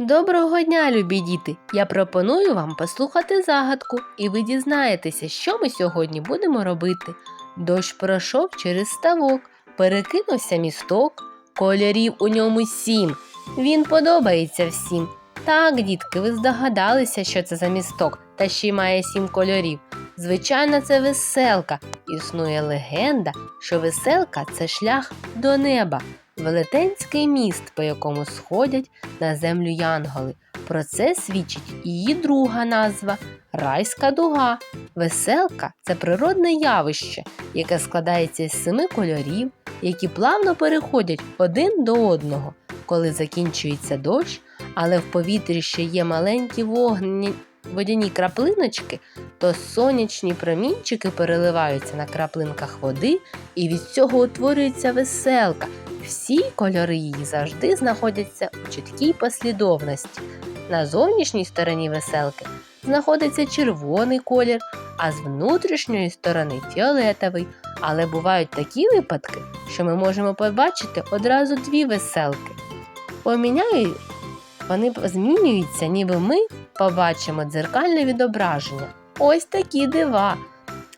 Доброго дня, любі діти! Я пропоную вам послухати загадку, і ви дізнаєтеся, що ми сьогодні будемо робити. Дощ пройшов через ставок, перекинувся місток, кольорів у ньому сім. Він подобається всім. Так, дітки, ви здогадалися, що це за місток, та ще й має сім кольорів. Звичайно, це веселка. Існує легенда, що веселка це шлях до неба, велетенський міст, по якому сходять на землю янголи. Про це свідчить її друга назва райська дуга. Веселка це природне явище, яке складається із семи кольорів, які плавно переходять один до одного, коли закінчується дощ, але в повітрі ще є маленькі вогняні водяні краплиночки, то сонячні промінчики переливаються на краплинках води, і від цього утворюється веселка. Всі кольори її завжди знаходяться у чіткій послідовності. На зовнішній стороні веселки знаходиться червоний колір, а з внутрішньої сторони фіолетовий. Але бувають такі випадки, що ми можемо побачити одразу дві веселки. Поміняють, вони змінюються, ніби ми побачимо дзеркальне відображення. Ось такі дива.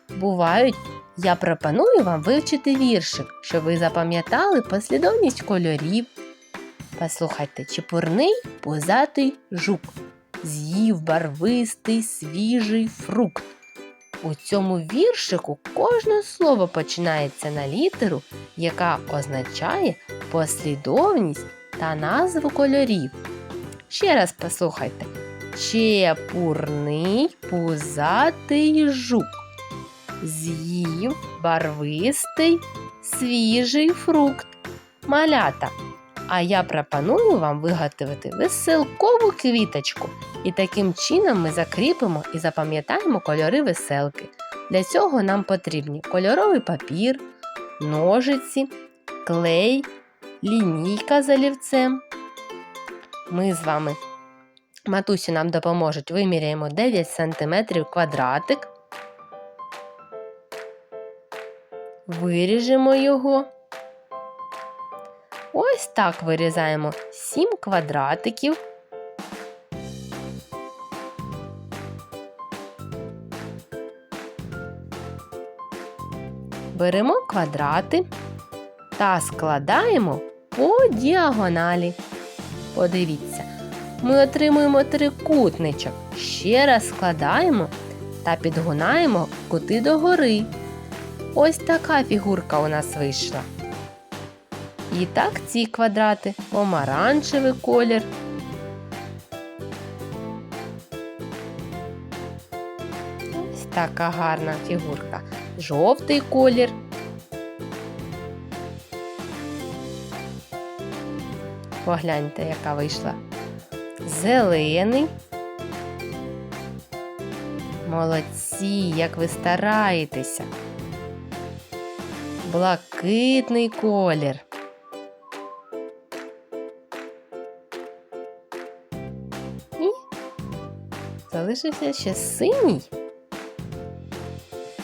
Бувають я пропоную вам вивчити віршик, щоб ви запам'ятали послідовність кольорів. Послухайте, чепурний пузатий жук, з'їв барвистий свіжий фрукт. У цьому віршику кожне слово починається на літеру, яка означає послідовність та назву кольорів. Ще раз послухайте. Чепурний пузатий жук з'їв барвистий свіжий фрукт. Малята. А я пропоную вам виготовити веселкову квіточку. І таким чином ми закріпимо і запам'ятаємо кольори веселки. Для цього нам потрібні кольоровий папір, ножиці, клей, лінійка з олівцем. Ми з вами, матусі нам допоможуть, виміряємо 9 см квадратик. Виріжемо його. Ось так вирізаємо 7 квадратиків. Беремо квадрати та складаємо по діагоналі. Подивіться, ми отримуємо трикутничок. Ще раз складаємо та підгунаємо кути догори. Ось така фігурка у нас вийшла. І так ці квадрати помаранчевий колір. Ось така гарна фігурка. Жовтий колір. Погляньте, яка вийшла. Зелений. Молодці, як ви стараєтеся блакитний колір. І залишився ще синій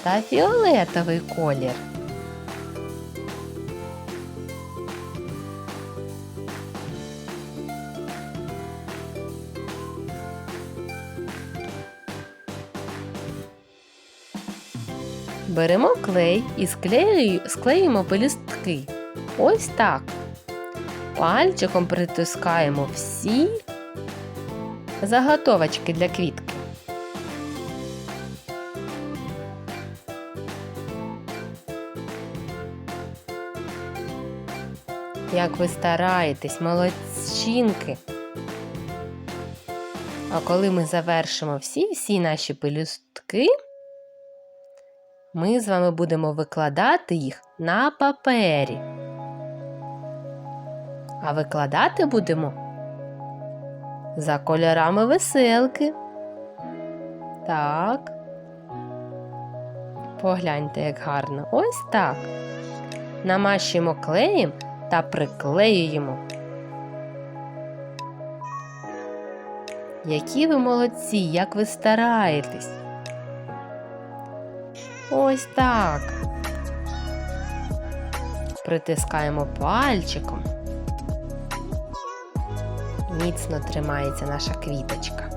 та фіолетовий колір. Беремо клей і склею, склеїмо пелюстки. Ось так. Пальчиком притискаємо всі заготовочки для квітки. Як ви стараєтесь, молодчинки. А коли ми завершимо всі-всі наші пелюстки, ми з вами будемо викладати їх на папері. А викладати будемо за кольорами веселки. Так. Погляньте, як гарно. Ось так. Намащуємо клеєм та приклеюємо. Які ви молодці, як ви стараєтесь. Ось так. Притискаємо пальчиком. міцно тримається наша квіточка.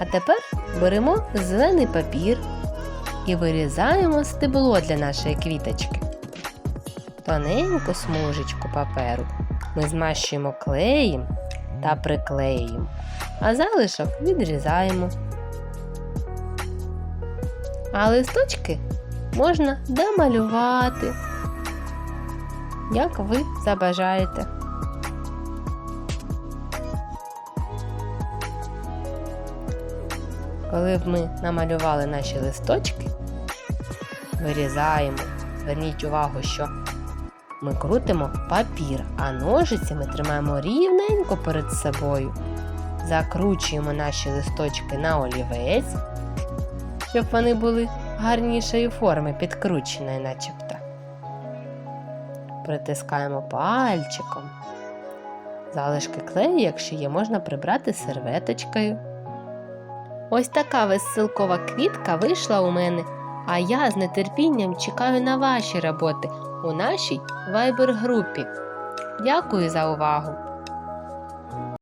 А тепер беремо зелений папір і вирізаємо стебло для нашої квіточки. Тоненьку смужечку паперу ми змащуємо клеєм та приклеюємо, а залишок відрізаємо. А листочки можна домалювати, як ви забажаєте. Коли б ми намалювали наші листочки, вирізаємо. Зверніть увагу, що ми крутимо папір, а ножиці ми тримаємо рівненько перед собою. Закручуємо наші листочки на олівець, щоб вони були гарнішої форми, підкрученої начебто. Притискаємо пальчиком. Залишки клею, якщо є, можна прибрати серветочкою. Ось така веселкова квітка вийшла у мене, а я з нетерпінням чекаю на ваші роботи у нашій вайбер-групі. Дякую за увагу!